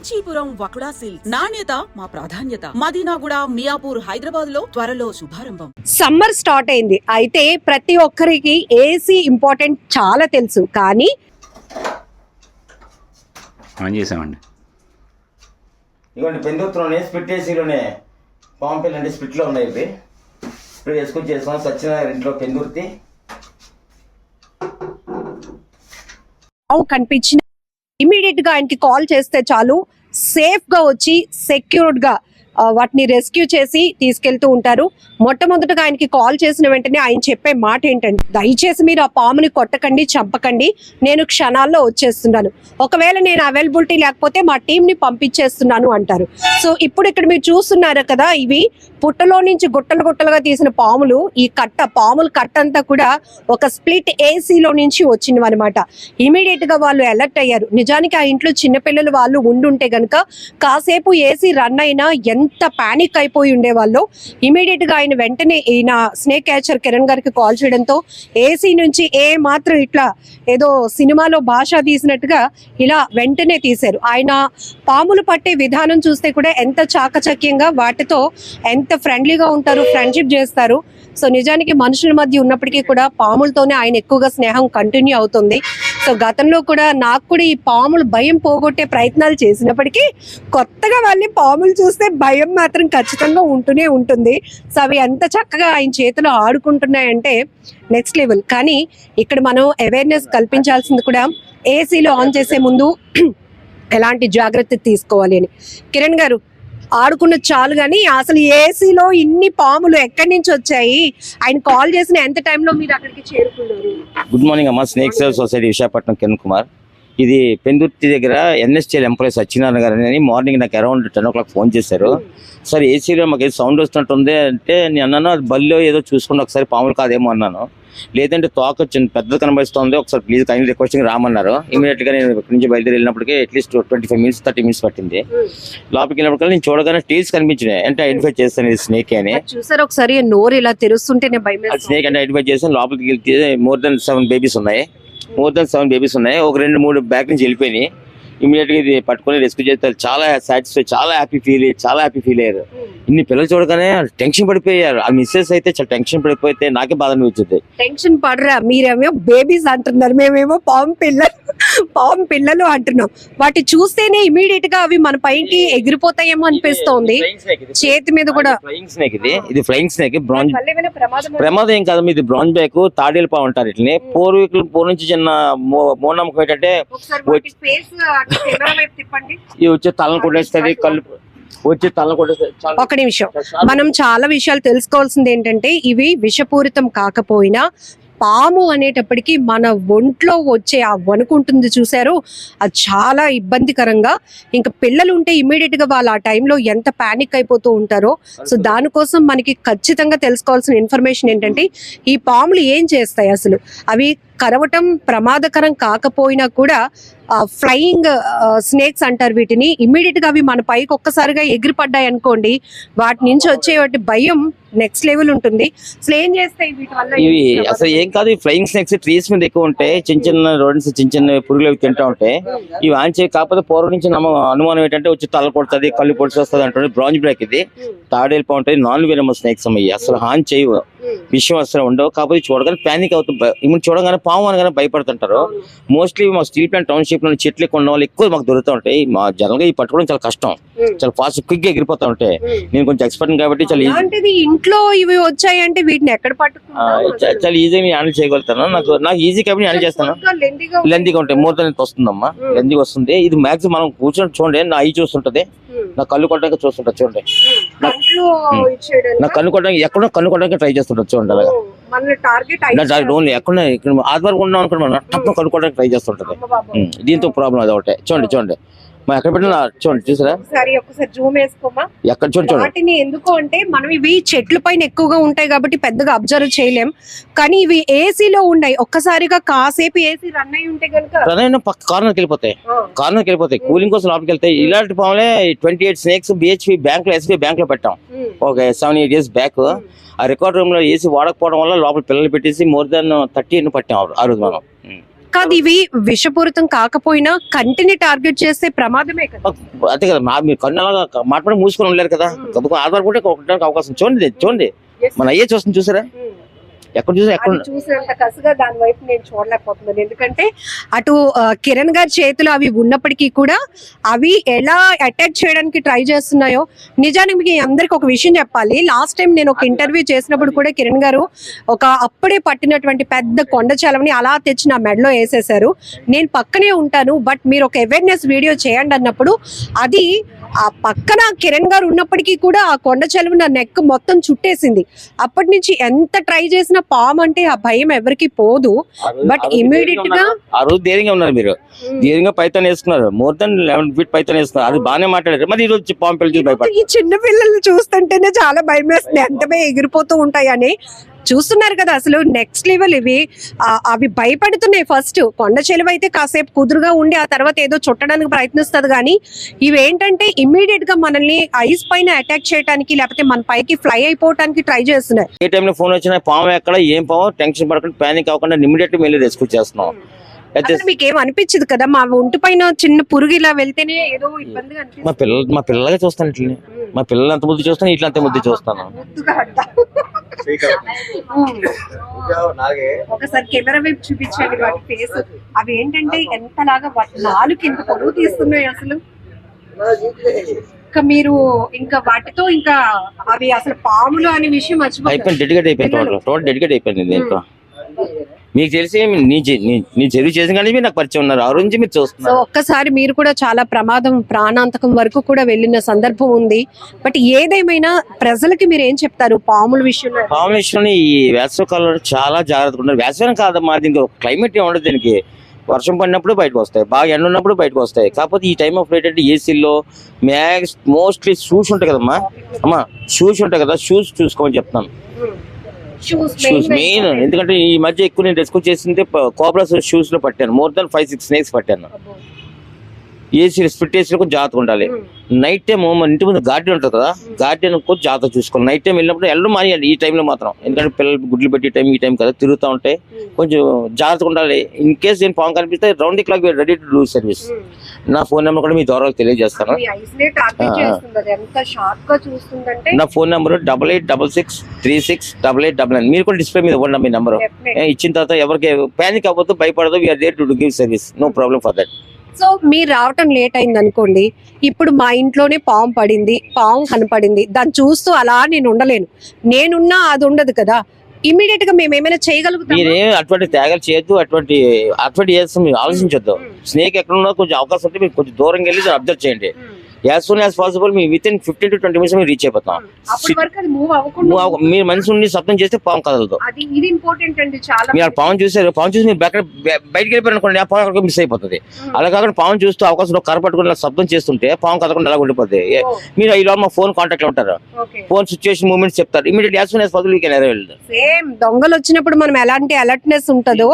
Kanchipuram వకుడా silk నాణ్యత మా ప్రాధాన్యత. మదీనాగుడ మియాపూర్ హైదరాబాద్లో త్వరలో శుభారంభం. సమ్మర్ స్టార్ట్ అయింది. అయితే ప్రతి ఒక్కరికి ఏసీ ఇంపార్టెంట్ చాలా తెలుసు. కానీ ఆన్ చేసామండి? పెందుతులోనే స్పిట్ ఏసీలోనే పాంపిల్ అంటే స్పిట్లో ఉన్నాయి ఇవి. ఇప్పుడు వేసుకొని చేస్తాం. సత్యనారాయణ ఇంట్లో పెందుర్తి. కనిపించిన ఇమీడియట్గా ఆయనకి కాల్ చేస్తే చాలు. సేఫ్గా వచ్చి సెక్యూర్డ్గా వాటిని రెస్క్యూ చేసి తీసుకెళ్తూ ఉంటారు. మొట్టమొదటగా ఆయనకి కాల్ చేసిన వెంటనే ఆయన చెప్పే మాట ఏంటంటే దయచేసి మీరు ఆ పాముని కొట్టకండి చంపకండి. నేను క్షణాల్లో వచ్చేస్తున్నాను. ఒకవేళ నేను అవైలబిలిటీ లేకపోతే మా టీంని పంపించేస్తున్నాను అంటారు. సో ఇప్పుడు ఇక్కడ మీరు చూస్తున్నారు కదా ఇవి పుట్టలో నుంచి గుట్టలు గుట్టలుగా తీసిన పాములు ఈ కట్ట పాముల కట్ట అంతా కూడా ఒక స్ప్లిట్ ఏసీలో నుంచి వచ్చినవి అనమాట ఇమీడియట్గా వాళ్ళు అలర్ట్ అయ్యారు. నిజానికి ఆ ఇంట్లో చిన్నపిల్లలు వాళ్ళు ఉండుంటే కనుక కాసేపు ఏసీ రన్ అయినా ఎంత పానిక్ అయిపోయి ఉండేవాళ్ళు. ఇమీడియట్గా ఆయన వెంటనే ఈయన స్నేక్ క్యాచర్ కిరణ్ గారికి కాల్ చేయడంతో ఏసీ నుంచి ఏ మాత్రం ఇట్లా ఏదో సినిమాలో భాష తీసినట్టుగా ఇలా వెంటనే తీశారు. ఆయన పాములు పట్టే విధానం చూస్తే కూడా ఎంత చాకచక్యంగా వాటితో ఎంత ఫ్రెండ్లీగా ఉంటారు ఫ్రెండ్షిప్ చేస్తారు. సో నిజానికి మనుషుల మధ్య ఉన్నప్పటికీ కూడా పాములతోనే ఆయన ఎక్కువగా స్నేహం కంటిన్యూ అవుతుంది. సో గతంలో కూడా నాకు కూడా ఈ పాములు భయం పోగొట్టే ప్రయత్నాలు చేసినప్పటికీ కొత్తగా వాళ్ళని పాములు చూస్తే భయం మాత్రం ఖచ్చితంగా ఉంటూనే ఉంటుంది. సో అవి ఎంత చక్కగా ఆయన చేతిలో ఆడుకుంటున్నాయంటే నెక్స్ట్ లెవెల్ కానీ ఇక్కడ మనం అవేర్నెస్ కల్పించాల్సింది కూడా ఏసీలో ఆన్ చేసే ముందు ఎలాంటి జాగ్రత్త తీసుకోవాలి అని. కిరణ్ గారు ఆడుకున్న చాలు కానీ అసలు ఏసీలో ఇన్ని పాములు ఎక్కడి నుంచి వచ్చాయి? ఆయన కాల్ చేసిన ఎంత టైంలో మీరు అక్కడికి చేరుకున్నారు? గుడ్ మార్నింగ్ అమ్మా. Snake sale society Visakhapatnam Kiran Kumar. ఇది పెందుర్తి దగ్గర ఎన్ఎస్టీఎల్ ఎంప్లాయీ సత్యనారాయణ గారు అని మార్నింగ్ నాకు around ten o'clock phone చేశారు. సార్ ఏసీలో మాకు ఏదో సౌండ్ వస్తున్నట్టుంది అంటే నేను అన్నాను అది బల్లో ఏదో చూసుకుని ఒకసారి పాములు కాదేమో అన్నాను. లేదంటే తోక వచ్చింది పెద్దది కనబడుతుంది ఒకసారి ప్లీజ్ కైండ్ రిక్వెస్టింగ్ రామన్నారు. ఇమీడియట్గా నేను ఇక్కడి నుంచి బయలుదేరి వెళ్ళినప్పటికీ at least twenty five minutes thirty minutes పట్టింది. లోపలికి వెళ్ళినప్పటికీ నేను చూడగానే టీల్స్ కనిపించినాయి. అంటే ఐడెంటిఫై చేస్తాను ఇది స్నేక్ అని. చూసారు ఒకసారి నోరు ఇలా వేస్తుంది. స్నేక్ అంటే ఐడెంటిఫై చేసి లోపలికి వెళ్తే మోర్ దెన్ సెవెన్ బేబీస్ ఉన్నాయి. మోర్ దాన్ సెవెన్ బేబీస్ ఉన్నాయి. ఒక రెండు మూడు బ్యాక్ నుంచి వెళ్ళిపోయినాయి. ఇమీడియట్గా ఇది పట్టుకొని రెస్క్యూ చేస్తారు. చాలా సాటిస్ఫై చాలా హ్యాపీ ఫీల్ చాలా హ్యాపీ ఫీల్ అయ్యారు. ఇన్ని పిల్లలు చూడగానే టెన్షన్ పడిపోయారు. ఆ మిస్సెస్ అయితే చాలా టెన్షన్ పడిపోతే నాకే బాధ అనిపించింది. టెన్షన్ పడరా? మీరేమో బేబీస్ అంటున్నారు. మేమేమో పాము పిల్లలు పాము పిల్లలు అంటున్నాం. వాటి చూస్తేనే ఇమీడియట్గా అవి మన పైకి ఎగిరిపోతాయేమో అనిపిస్తోంది. చేతి మీద కూడా ఫ్లయింగ్ స్నేక్ ఇది. ఇది ఫ్లయింగ్ స్నేక్ బ్రాంజ్ ప్రమాదం ఏం కాదు. ఇది బ్రాంజ్ బ్యాక్ తాడేలు పావు అంటారు ఇట్లని పూర్వీకులు పూర్వ నుంచి చిన్న మూఢనమ్మకం ఏంటంటే ఇవి వచ్చి తలను కొట్టేస్తుంది కళ్ళు వచ్చి చాలా- ఒక నిమిషం. మనం చాలా విషయాలు తెలుసుకోవాల్సింది ఏంటంటే ఇవి విషపూరితం కాకపోయినా పాము అనేటప్పటికి మన ఒంట్లో వచ్చే ఆ వణుకు ఉంటుంది చూసారు అది చాలా ఇబ్బందికరంగా. ఇంకా పిల్లలు ఉంటే ఇమీడియట్గా వాళ్ళు ఆ టైంలో ఎంత పానిక్ అయిపోతూ ఉంటారో సో దానికోసం మనకి ఖచ్చితంగా తెలుసుకోవాల్సిన ఇన్ఫర్మేషన్ ఏంటంటే ఈ పాములు ఏం చేస్తాయి అసలు? అవి కరవటం ప్రమాదకరం కాకపోయినా కూడా ఫ్లయింగ్ స్నేక్స్ అంటారు వీటిని. ఇమ్మీడియట్గా అవి మన పైకి ఒక్కసారిగా ఎగిరిపడ్డాయి అనుకోండి వాటి నుంచి వచ్చే భయం నెక్స్ట్ లెవెల్ ఉంటుంది. అసలు ఏం చేస్తాయి వీటి వల్ల? ఇవి అసలు ఏం కాదు ఫ్లయింగ్ స్నేక్స్ ట్రీస్ మీద ఎక్కువ ఉంటాయి చిన్న చిన్న రోడ్స్ చిన్న చిన్న పురుగులు తింటా ఉంటాయి ఇవి ఆన్ చేయ కాకపోతే పూర్వం నుంచి నమ్మ అనుమానం ఏంటంటే వచ్చి తల కొడుతుంది కళ్ళు పొడిచి వస్తుంది అంటుంది బ్రాంజ్ బ్రేక్ ఇది. తాడేలు ఉంటాయి నాన్ వెనమల్ స్నేక్స్ అయ్యి అసలు హాన్ చేయవు. విషయం అసలు ఉండవు. కాకపోతే చూడగానే ప్యానిక్ అవుతుంది ఇప్పుడు చూడగానే పాము అనగానే భయపడుతుంటారు. మోస్ట్లీ మా స్టీల్ ప్లాంట్ టౌన్షిప్లో చెట్లు ఎక్కువ ఉన్న వాళ్ళు ఎక్కువ మాకు దొరుకుతూ ఉంటాయి. మా జనరల్గా ఈ పట్టుకోవడం చాలా కష్టం. చాలా ఫాస్ట్ క్విక్గా ఎగిరిపోతా ఉంటాయి నేను కొంచెం ఎక్స్పర్ట్ కాబట్టి చాలా ఈజీ ఇంట్లో ఇవి వచ్చాయి అంటే వీటిని ఎక్కడ పట్టుకుంటారు చాలా ఈజీగా నేను హ్యాండిల్ చేయగలుగుతాను. నాకు నాకు ఈజీ కాబట్టి హ్యాండిల్ చేస్తాను. లెందీగా ఉంటాయి. మూత అనేది వస్తుందమ్మా. లెందీగా వస్తుంది. ఇది మాక్సిమం మనం కూర్చొని చూడండి. నా ఐ చూస్తుంటది. నా కళ్ళు కొట్టడానికి చూస్తుంటది. చూడండి. నా కన్ను కొట్టడానికి ఎక్కడో కన్ను కొట్టడానికి ట్రై చేస్తుంటది. చూడండి అలాగా. మన టార్గెట్ నా టార్గెట్ ఓన్లీ ఎక్కడ ఇక్కడ ఆదివారం ఉన్నాం అనుకున్నా టప్పు కొట్టడానికి ట్రై చేస్తుంటది. దీంతో ప్రాబ్లం అది ఒకటే. చూడండి చూడండి. మనం ఎక్కడ పెట్టినా చూడండి చూసారా? ఒకసారి ఒకసారి జూమ్ వేసుకోమా? ఎక్కడ చూడండి వాటిని ఎందుకు అంటే మనం ఇవి చెట్ల పైన ఎక్కువగా ఉంటాయి కాబట్టి పెద్దగా అబ్జర్వ్ చేయలేం. కానీ ఇవి ఏసీలో ఉన్నాయి. ఒక్కసారిగా కాసేపు ఏసీ రన్ అయి ఉంటే కనుక ప్రధాన పక్క కార్నర్కి వెళ్ళిపోతాయి. కార్నర్కి వెళ్ళిపోతాయి. కూలింగ్ కోసం లోపలికి వెళ్తాయి ఇలాంటి పాములే ట్వంటీ ఎయిట్ స్నేక్స్ బిహెచ్పి బ్యాంక్లో ఎస్బీఐ బ్యాంక్లో పెట్టాం. ఒక సెవెన్ ఎయిట్ ఇయర్స్ బ్యాక్ ఆ రికార్డ్ రూమ్లో ఏసీ వాడకపోవడం వల్ల లోపల పిల్లలు పెట్టేసి మోర్ దాన్ థర్టీ పట్టాం ఆ- రోజు మనం. ఉమ్. కాదు ఇవి విషపూరితం కాకపోయినా కంటిని టార్గెట్ చేస్తే ప్రమాదమే కదా. అంతే కదా మా మీరు కన్ను అలాగా మాట్లాడి మూసుకొని ఉండలేరు కదా. ఆధారపడి అవకాశం చూడండి చూడండి. మన అయ్యే చూస్తుంది చూసారా? ఎక్కడ చూసారా ఎక్కడ చూసినంత కసిగా దాని వైపు నేను చూడలేకపోతున్నాను. ఎందుకంటే అటు కిరణ్ గారి చేతులు అవి ఉన్నప్పటికీ కూడా అవి ఎలా అటాక్ చేయడానికి ట్రై చేస్తున్నాయో నిజానికి మీకు అందరికి ఒక విషయం చెప్పాలి. లాస్ట్ టైం నేను ఒక ఇంటర్వ్యూ చేసినప్పుడు కూడా కిరణ్ గారు ఒక అప్పుడే పట్టినటువంటి పెద్ద కొండ చలవని అలా తెచ్చి నా మెడలో వేసేసారు నేను పక్కనే ఉంటాను బట్ మీరు ఒక అవేర్నెస్ వీడియో చేయండి అన్నప్పుడు అది ఆ పక్కన కిరణ్ గారు ఉన్నప్పటికీ కూడా ఆ కొండ చలువ నా నెక్ మొత్తం చుట్టేసింది. అప్పటి నుంచి ఎంత ట్రై చేసినా పాము అంటే ఆ భయం ఎవరికి పోదు. immediate ధైర్యంగా గా-. ఆ రోజు ధైర్యంగా ఉన్నారు మీరు. ధైర్యంగా పైతాన్ వేసుకున్నారు. More than eleven feet python వేసుకున్నారు. అది బాగానే మాట్లాడారు. మరి ఈ రోజు పాము పిల్లలు చూసి భయపడ ఈ చిన్న పిల్లల్ని చూస్తుంటేనే చాలా భయం వేస్తుంది. ఎంతమే ఎగిరిపోతూ ఉంటాయని. చూస్తున్నారు కదా అసలు నెక్స్ట్ లెవెల్ ఇవి అవి భయపడుతున్నాయి ఫస్ట్ కొండ చెలువ అయితే కాసేపు కుదురుగా ఉండి ఆ తర్వాత ఏదో చుట్టడానికి ప్రయత్నిస్తుంది కానీ ఇవి ఏంటంటే ఇమ్మీడియట్గా మనల్ని ఐస్ పైన అటాక్ చేయడానికి లేకపోతే మన పైకి ఫ్లై అయిపోవటానికి ట్రై చేస్తున్నాయి. ఏ టైంలో ఫోన్ వచ్చినా పాము ఎక్కడ ఏం పాము టెన్షన్ పడకుండా ప్యానిక్ అవ్వకుండా ఇమీడియట్ వెళ్ళి రెస్క్యూ చేస్తున్నాం. మీకు ఏం అనిపించదు కదా మా ఒంటి పైన చిన్న పురుగు ఇలా వెళ్తేనే ఏదో ఇబ్బందిగా మా పిల్లలు మా పిల్లలగా చూస్తాను ఇట్లని. మా పిల్లలు ఎంత ముద్దు చూస్తాను ఇట్లా అంత ముద్దు చూస్తాను. ఒకసారి కెమెరా వైపు చూపించండి వాటి ఫేస్. అవి ఏంటంటే ఎంతలాగా వాటి నాలుగు ఎంత పొడుగు తీస్తున్నాయి అసలు? ఇంకా మీరు ఇంకా వాటితో ఇంకా అవి అసలు పాములు అనే విషయం మర్చిపోతారు అయిపోయింది డెడికేట్ అయిపోయింది టోటల్. డెడికేట్ అయిపోయింది దీంట్లో మీకు తెలిసి నీ చె- నీ- నీ చెరువు చేసిన కానీ మీరు నాకు పరిచయం ఉన్నారు. ఆ రోజు మీరు చూస్తున్నారు. ఒక్కసారి మీరు కూడా చాలా ప్రమాదం ప్రాణాంతకం వరకు కూడా వెళ్ళిన సందర్భం ఉంది. బట్ ఏదేమైనా ప్రజలకి మీరు ఏం చెప్తారు పాముల విషయంలో? పాము విషయంలో ఈ వేసవి కాలంలో చాలా జాగ్రత్తగా ఉన్నారు వేసవి కాదమ్మా దీనికి క్లైమేట్ ఏమి ఉండదు దీనికి. వర్షం పడినప్పుడు బయటకు వస్తాయి. బాగా ఎండ ఉన్నప్పుడు బయటకు వస్తాయి. కాకపోతే ఈ టైం ఆఫ్ ఏంటంటే ఏసీలో మ్యాక్స్ మోస్ట్లీ షూస్ ఉంటాయి కదమ్మా. అమ్మా షూస్ ఉంటాయి కదా షూస్ చూసుకోమని చెప్తాను షూస్ మెయిన్ ఎందుకంటే ఈ మధ్య ఎక్కువ నేను రెస్క్యూ చేసింది కోబ్రాస్ షూస్లో పట్టాను. More than five six snakes పట్టాను. ఏసీ స్ప్లిట్ ఏసీలో కొంచెం జాగ్రత్తగా ఉండాలి. నైట్ టైం మన ఇంటి ముందు గార్డెన్ ఉంటుంది కదా గార్డెన్ కొంచెం జాగ్రత్త చూసుకోవాలి నైట్ టైం వెళ్ళినప్పుడు వెళ్ళడం మానేయాలి ఈ టైంలో మాత్రం. ఎందుకంటే పిల్లలు గుడ్లు పెట్టి టైం ఈ టైం కదా తిరుగుతూ ఉంటే కొంచెం జాగ్రత్తగా ఉండాలి. ఇన్ కేస్ నేను పాము కనిపిస్తే round the clock ready to do service నా ఫోన్ నెంబర్ కూడా మీ ద్వారా తెలియజేస్తాను. నా phone number double eight double six three six double eight double nine మీరు కూడా డిస్ప్లే మీద ఇవ్వండి మీ నెంబర్. ఇచ్చిన తర్వాత ఎవరికి ప్యానిక్ అవ్వద్దు భయపడదు we're there to give service no problem for that so మీరు రావటం లేట్ అయింది అనుకోండి ఇప్పుడు మా ఇంట్లోనే పాము పడింది పాము కనపడింది దాన్ని చూస్తూ అలా నేను ఉండలేను. నేనున్నా అది ఉండదు కదా. ఇమీడియట్గా మేము ఏమైనా చేయగలుగుతాం మీరేం అటువంటి త్యాగాలు చేయొద్దు అటువంటి అటువంటి చేస్తాం మీరు ఆలోచించొద్దు. స్నేక్ ఎక్కడ ఉన్నా కొంచెం అవకాశం ఉంటే మీరు కొంచెం దూరం వెళ్ళి అబ్జర్వ్ చేయండి. As soon as possible me within fifteen to twenty minutes మీరు రీచ్ అయిపోతాం. మీరు మనసు నుండి శబ్దం చేస్తే పాము కదలదు. మీరు పాము చూసారు పాము చూసి మీరు బయట బయటికి వెళ్ళిపోయారు అనుకోండి ఆ పాము అక్కడ మిస్ అయిపోతుంది. అలా కాకుండా పాము చూస్తూ అవకాశం కర్ర పట్టుకుని శబ్దం చేస్తుంటే పాము కదలకుండా అలా ఉండిపోతుంది మీరు ఈ మా ఫోన్ కాంటాక్ట్లో ఉంటారు. ఫోన్ సిచ్యువేషన్ మూమెంట్స్ చెప్తారు. Immediate as soon as possible you can arrive same దొంగలు వచ్చినప్పుడు మనం ఎలాంటి అలర్ట్నెస్ ఉంటుందో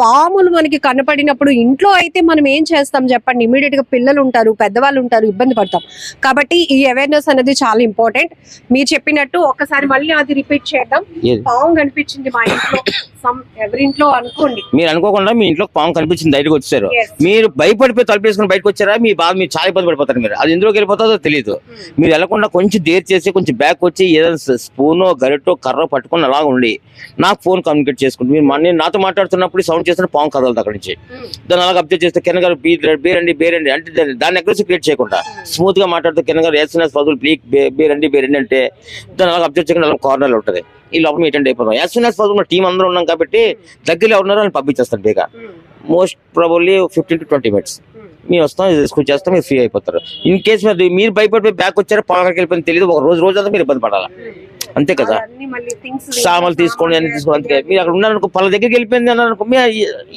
పాములు మనకి కనపడినప్పుడు ఇంట్లో అయితే మనం ఏం చేస్తాం చెప్పండి? ఇమీడియట్గా పిల్లలు ఉంటారు పెద్దవాళ్ళు ఉంటారు ఇబ్బంది పడతాం. కాబట్టి ఈ అవేర్నెస్ అనేది చాలా ఇంపార్టెంట్ మీరు చెప్పినట్టు ఒకసారి మళ్ళీ అది రిపీట్ చేద్దాం? పాము కనిపించింది మా ఇంట్లో. సమ్ ఎవరింట్లో అనుకోండి. మీరు అనుకోకుండా మీ ఇంట్లో పాము కనిపించింది బయటకు వచ్చారు. మీరు భయపడిపోయి తలుపేసుకుని బయటకు వచ్చారా? మీ బాధ మీరు చాలా ఇబ్బంది పడిపోతారు మీరు. అది ఎందులోకి వెళ్ళిపోతుందో తెలియదు మీరు వెళ్ళకుండా కొంచెం దేర్ చేసి కొంచెం బ్యాక్ వచ్చి ఏదైనా స్పూనో గరిటో కర్ర పట్టుకొని అలా ఉండి నాకు ఫోన్ కమ్యూనికేట్ చేసుకుంటే మీరు నాతో మాట్లాడుతున్నప్పుడు సౌండ్ చేస్తున్న పాము కదలదు అక్కడి నుంచి. దాన్ని అలాగ అబ్జర్వ్ చేస్తే కింద గారు బీ- బేరండి బేరండి అంటే దాన్ని- అగ్రెసివ్ క్రియేట్ చేయకుండా స్మూత్గా మాట్లాడుతూ కింద గారు ఎస్ఎన్ఎస్ పదులు ప్లీక్ బేరండి బేరండి అంటే దాన్ని అలాగ అబ్జర్వ్ చేయకుండా అలా కార్నర్ ఉంటుంది. ఈ లోపల అటెండ్ అయిపోతాం ఎస్ఎన్ఎస్ పదులు టీం అందరూ ఉన్నాం కాబట్టి దగ్గరలో ఉన్నారో అని పంపించేస్తాను బేగా. Most probably fifteen to twenty minutes మేము వస్తాం స్కూల్ చేస్తాం మీరు ఫ్రీ అయిపోతారు. ఇన్ కేస్ మీరు మీరు భయపడిపోయి బ్యాక్ వచ్చారో పాలకి వెళ్ళిపోయింది తెలియదు ఒక రోజు రోజు అంతా మీరు ఇబ్బంది పడాలి? అంతే కదా. అన్ని మళ్ళీ థింగ్స్ సామాన్లు తీసుకోండి అన్ని తీసుకోండి అంతే. మీరు అక్కడ ఉన్నారనుకో పళ్ళ దగ్గరికి వెళ్ళిపోయింది అన్నారనుకో మేము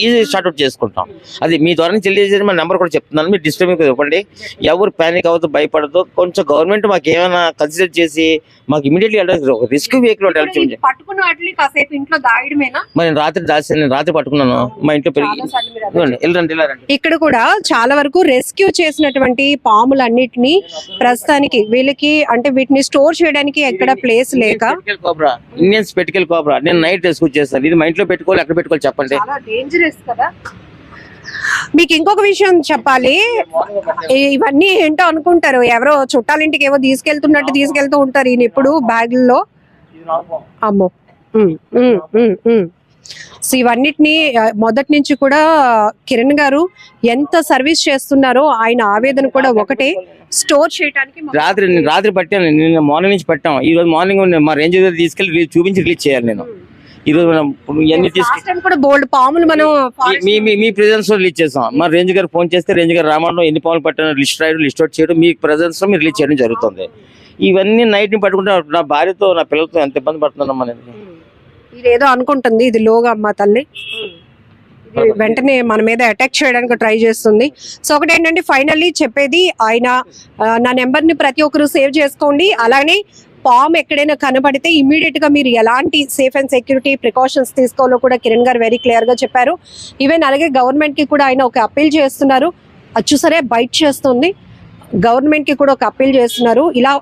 ఈజీ అవుట్ చేసుకుంటాం. అది మీ ద్వారా తెలియజేసి మా నెంబర్ కూడా చెప్తున్నాను. మీరు డిస్టర్బ్ ఇవ్వండి. ఎవరు ప్యానిక్ అవ్వద్దు భయపడదు కొంచెం గవర్నమెంట్ మాకు ఏమైనా కన్సిడర్ చేసి మాకు ఇమీడియట్లీ ఒక రిస్క్ వెహికల్ మరి రాత్రి దాచి నేను రాత్రి పట్టుకున్నాను. మా ఇంట్లో పెరిగి ఇక్కడ కూడా చాలా వరకు రెస్క్యూ చేసినటువంటి పాములన్నిటిని ప్రస్తుతానికి వీళ్ళకి అంటే వీటిని స్టోర్ చేయడానికి ఎక్కడ ప్లేస్ లేక కోబ్రా ఇండియన్ స్పెటికల్ కోబ్రా నేను నైట్ రెస్క్యూ చేస్తాను. ఇది మా ఇంట్లో పెట్టుకోవాలి ఎక్కడ పెట్టుకోవాలి చెప్పండి. చాలా డేంజరస్ కదా. మీకు ఇంకొక విషయం చెప్పాలి. ఇవన్నీ ఏంటో అనుకుంటారు. ఎవరో చుట్టాలింటికి ఏవో తీసుకెళ్తున్నట్టు తీసుకెళ్తూ ఉంటారు ఈయన ఇప్పుడు బ్యాగుల్లో. అమ్మో. ఉమ్, ఉమ్, ఉమ్, ఉమ్. సో ఇవన్నిటిని మొదటి నుంచి కూడా కిరణ్ గారు ఎంత సర్వీస్ చేస్తున్నారో ఆయన ఆవేదన కూడా ఒకటే. స్టోర్ చేయడానికి రాత్రి నేను రాత్రి పట్టాను నిన్న మార్నింగ్ నుంచి పట్టాం. ఈ రోజు మార్నింగ్ మా రేంజ్ తీసుకెళ్ళి రిలీజ్- చూపించి రిలీజ్ చేయాలి నేను. ఈ రోజు మనం ఇవన్నీ కూడా బోల్డ్ పాములు మనం మీ- ప్రెజెన్స్లో రిలీజ్ చేస్తాం. మా రేంజ్ గారు ఫోన్ చేస్తే రేంజ్ గారు రామన్లో ఎన్ని పనులు పట్టాను లిస్ట్ రాయడం లిస్ట్ అవుట్ చేయడం మీ ప్రెజెన్స్లో మీరు రిలీజ్ చేయడం జరుగుతుంది. ఇవన్నీ నైట్ని పట్టుకుంటే నా భార్యతో నా పిల్లలతో ఎంత ఇబ్బంది పడుతున్నానమ్మా నేను. ఇది ఏదో అనుకుంటుంది ఇది లోగా అమ్మ తల్లి. ఇది వెంటనే మన మీద అటాక్ చేయడానికి ట్రై చేస్తుంది. సో ఒకటి ఏంటంటే ఫైనల్లీ చెప్పేది ఆయన నా నెంబర్ని ప్రతి ఒక్కరు సేవ్ చేసుకోండి. అలానే పామ్ ఎక్కడైనా కనబడితే ఇమీడియట్గా మీరు ఎలాంటి సేఫ్ అండ్ సెక్యూరిటీ ప్రికాషన్స్ తీసుకోవాలో కూడా కిరణ్ గారు వెరీ క్లియర్గా చెప్పారు. ఈవెన్ అలాగే గవర్నమెంట్కి కూడా ఆయన ఒక అప్పీల్ చేస్తున్నారు. అది చూసరే బైట్ చేస్తుంది. గవర్నమెంట్కి కూడా ఒక అప్పీల్ చేస్తున్నారు. ఇలా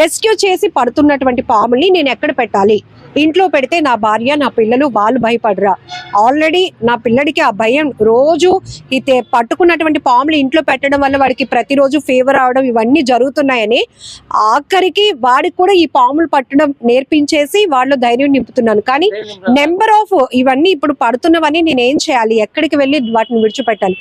రెస్క్యూ చేసి పడుతున్నటువంటి పాముల్ని నేను ఎక్కడ పెట్టాలి? ఇంట్లో పెడితే నా భార్య నా పిల్లలు వాళ్ళు భయపడరా. ఆల్రెడీ నా పిల్లడికి ఆ భయం రోజు ఈ తే- పట్టుకున్నటువంటి పాములు ఇంట్లో పెట్టడం వల్ల వాడికి ప్రతిరోజు ఫీవర్ అవడం ఇవన్నీ జరుగుతున్నాయని ఆఖరికి వాడికి కూడా ఈ పాములు పట్టడం నేర్పించేసి వాళ్ళు ధైర్యం నింపుతున్నాను. కానీ నెంబర్ ఆఫ్ ఇవన్నీ ఇప్పుడు పడుతున్నవన్నీ నేను ఏం చేయాలి? ఎక్కడికి వెళ్ళి వాటిని విడిచిపెట్టాలి?